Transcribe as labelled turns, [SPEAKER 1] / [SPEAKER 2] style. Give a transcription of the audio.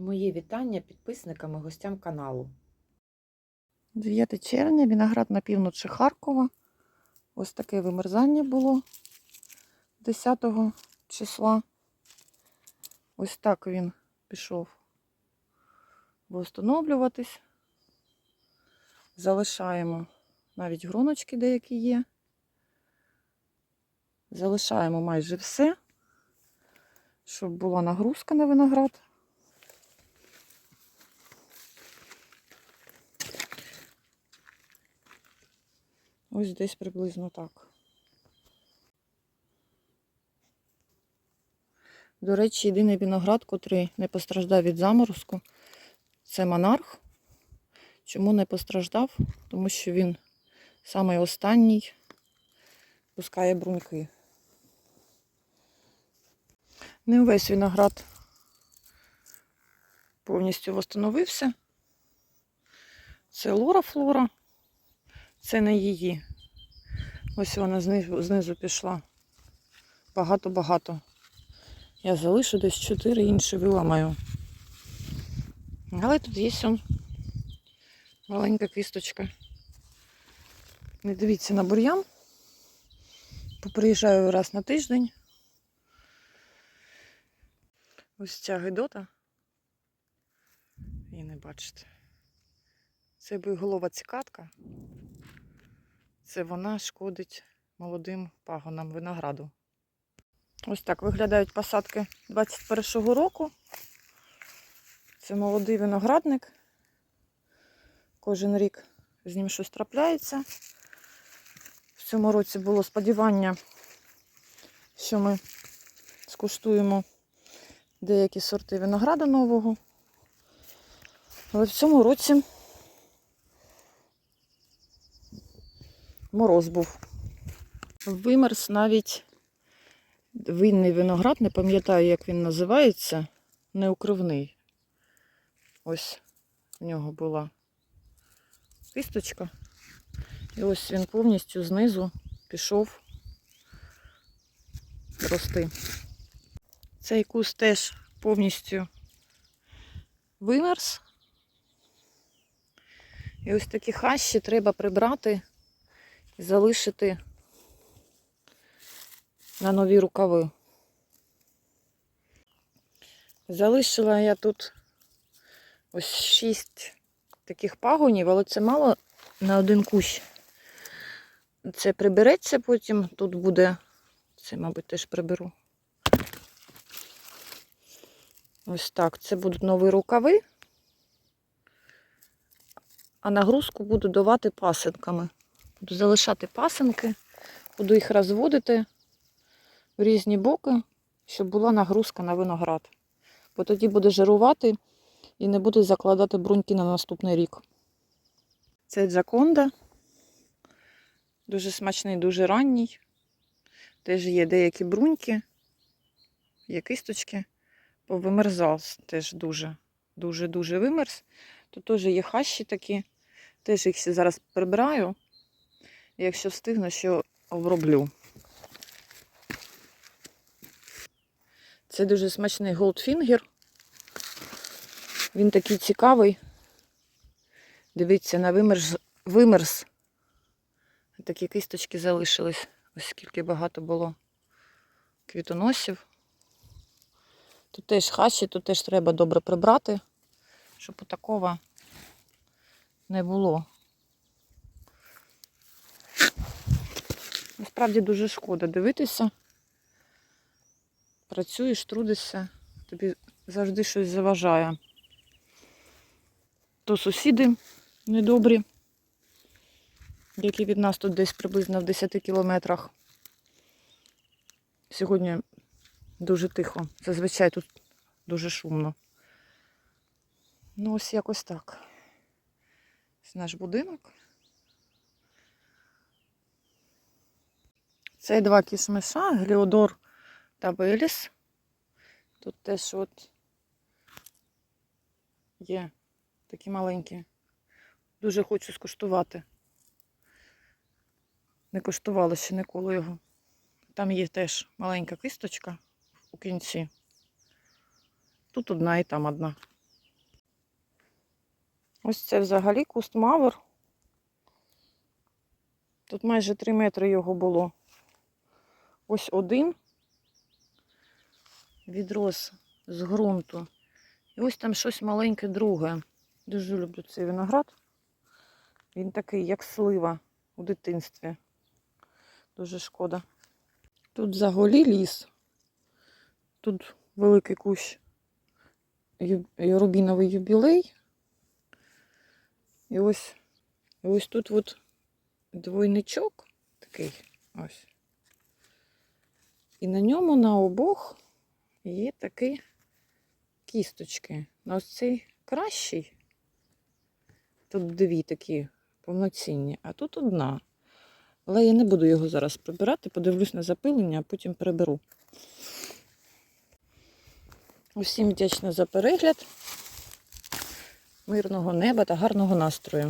[SPEAKER 1] Мої вітання підписникам і гостям каналу.
[SPEAKER 2] 9 червня, виноград на півночі Харкова. Ось таке вимерзання було 10 числа. Ось так він пішов встановлюватись. Залишаємо навіть гроночки деякі є. Залишаємо майже все, щоб була нагрузка на виноград. Ось десь приблизно так. До речі, єдиний виноград, котрий не постраждав від заморозку, це монарх. Чому не постраждав? Тому що він самий останній пускає бруньки. Не увесь виноград повністю встановився. Це лора флора. Це не її. Ось вона знизу, знизу пішла. Багато-багато. Я залишу десь 4 інші виламаю. Але тут є он маленька кісточка. Не дивіться на бур'ян. Поприїжджаю раз на тиждень. Ось ця гидота. Її не бачите. Це голова цикатка. Це вона шкодить молодим пагонам винограду. Ось так виглядають посадки 21-го року. Це молодий виноградник. Кожен рік з ним щось трапляється. В цьому році було сподівання, що ми скуштуємо деякі сорти винограду нового. Але в цьому році мороз був. Вимерз навіть винний виноград, не пам'ятаю, як він називається, неукривний. Ось в нього була кисточка. І ось він повністю знизу пішов рости. Цей куст теж повністю вимерз. І ось такі хащі треба прибрати залишити на нові рукави. Залишила я тут ось шість таких пагонів, але це мало на один кущ. Це прибереться потім, тут буде, це, мабуть, теж приберу. Ось так. Це будуть нові рукави, а нагрузку буду давати пасинками. Буду залишати пасинки, буду їх розводити в різні боки, щоб була нагрузка на виноград. Бо тоді буде жирувати і не буде закладати бруньки на наступний рік. Це джаконда. Дуже смачний, дуже ранній. Теж є деякі бруньки, є кисточки. Повимерзав теж дуже, дуже-дуже вимерз. Тут теж є хащі такі. Теж їх зараз прибираю. Якщо встигну, що оброблю. Це дуже смачний голдфінгер. Він такий цікавий. Дивіться, на вимерз, вимерз. Такі кисточки залишились. Ось скільки багато було квітоносів. Тут теж хащі, тут теж треба добре прибрати, щоб такого не було. Насправді дуже шкода дивитися. Працюєш, трудишся, тобі завжди щось заважає. То сусіди недобрі, які від нас тут десь приблизно в 10 кілометрах. Сьогодні дуже тихо. Зазвичай тут дуже шумно. Ну, ось якось так. Ось наш будинок. Це два кішмиша, Гліодор та Веліс. Тут теж от є такі маленькі. Дуже хочу скуштувати. Не коштувала ще ніколи його. Там є теж маленька кисточка у кінці. Тут одна і там одна. Ось це взагалі куст мавр. Тут майже 3 метри його було. Ось один відрос з ґрунту. І ось там щось маленьке друге. Дуже люблю цей виноград. Він такий, як слива у дитинстві. Дуже шкода. Тут заголі ліс. Тут великий кущ рубіновий юбілей. І ось, і ось тут от двойничок такий ось. І на ньому на обох є такі кісточки. На ось цей кращий. Тут дві такі повноцінні, а тут одна. Але я не буду його зараз прибирати, подивлюсь на запилення, а потім приберу. Усім вдячна за перегляд. Мирного неба та гарного настрою.